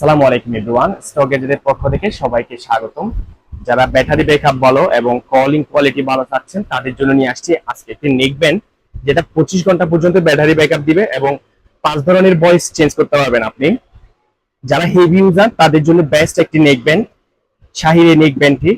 সালাম আলাইকুম, everyone. Stock এজেন্টের পক্ষ থেকে সবাইকে স্বাগতম। যারা ব্যাটারি ব্যাকআপ ভালো এবং কলিং কোয়ালিটি ভালো চাচ্ছেন, তাদের জন্য নিয়ে আসছি আজকে একটি নেক ব্যান্ড যেটা পঁচিশ ঘণ্টা পর্যন্ত ব্যাটারি ব্যাকআপ দিবে এবং পাঁচ ধরনের ভয়েস চেঞ্জ করতে পারবেন আপনি। যারা হেভি ইউজার তাদের জন্য বেস্ট একটি নেক ব্যান্ড শাহির এই নেক ব্যান্ডটি